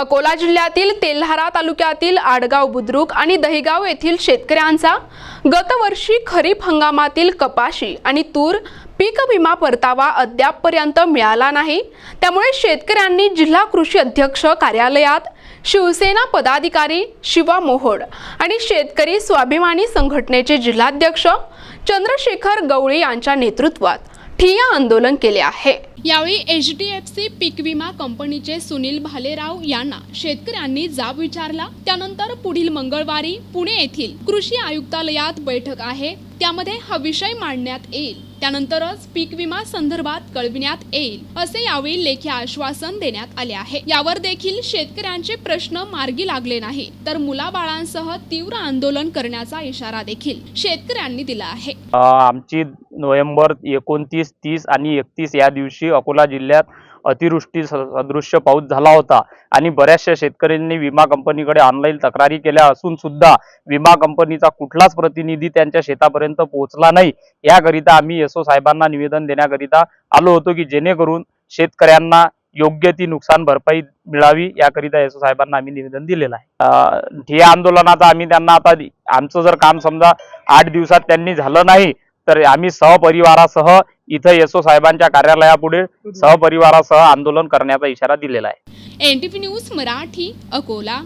अकोला जिल्ह्यातील तेल्हारा तालुक्यातील आडगाव बुद्रुक आणि दहिगाव येथील शेतकऱ्यांचा गतवर्षी खरीप हंगामातील कपाशी आणि तूर पीक विमा परतावा अद्यापपर्यंत मिळाला नाही. त्यामुळे शेतकऱ्यांनी जिल्हा कृषी अध्यक्ष कार्यालयात शिवसेना पदाधिकारी शिवा मोहोड आणि शेतकरी स्वाभिमानी संघटनेचे जिल्हाध्यक्ष चंद्रशेखर गवळी यांच्या नेतृत्वात ठिय्या आंदोलन केले आहे. यावेळी एच डी एफ सी पीक विमा कंपनीचे सुनील भालेराव यांना शेतकऱ्यांनी जाब विचारला. त्यानंतर पुढील मंगळवारी पुणे येथील कृषी आयुक्तालयात बैठक आहे. त्यामध्ये हा विषय मांडण्यात येईल. त्यानंतरच पीक विमा संदर्भात कळविण्यात येईल असे यावेळी लेखी आश्वासन देण्यात आले आहे. यावर देखील शेतकऱ्यांचे प्रश्न मार्गी लागले नाही तर मुलाबाळांसह तीव्र आंदोलन करण्याचा इशारा देखील शेतकऱ्यांनी दिला आहे. आमची नोव्हेंबर एकोणतीस तीस आणि एकतीस या दिवशी अकोला जिल्ह्यात अतिवृष्टी सदृश्य पाऊस झाला होता. आणि बऱ्याचशा शेतकऱ्यांनी विमा कंपनीकडे ऑनलाईन तक्रारी केल्या असून सुद्धा विमा कंपनीचा कुठलाच प्रतिनिधी त्यांच्या शेतापर्यंत पोहोचला नाही. याकरिता आम्ही एसओ साहेबांना निवेदन देण्याकरिता आलो होतो की जेणेकरून शेतकऱ्यांना योग्य ती नुकसान भरपाई मिळावी. याकरिता एसओ साहेबांना आम्ही निवेदन दिलेलं आहे. अ, आंदोलनाचा आम्ही त्यांना आता आमचं जर काम समजा आठ दिवसात त्यांनी झालं नाही तर आम्ही सहपरिवारासह इथं येसो साहेबांच्या कार्यालयापुढे सहपरिवारासह आंदोलन करण्याचा इशारा दिलेला आहे. N T V news Marathi Akola.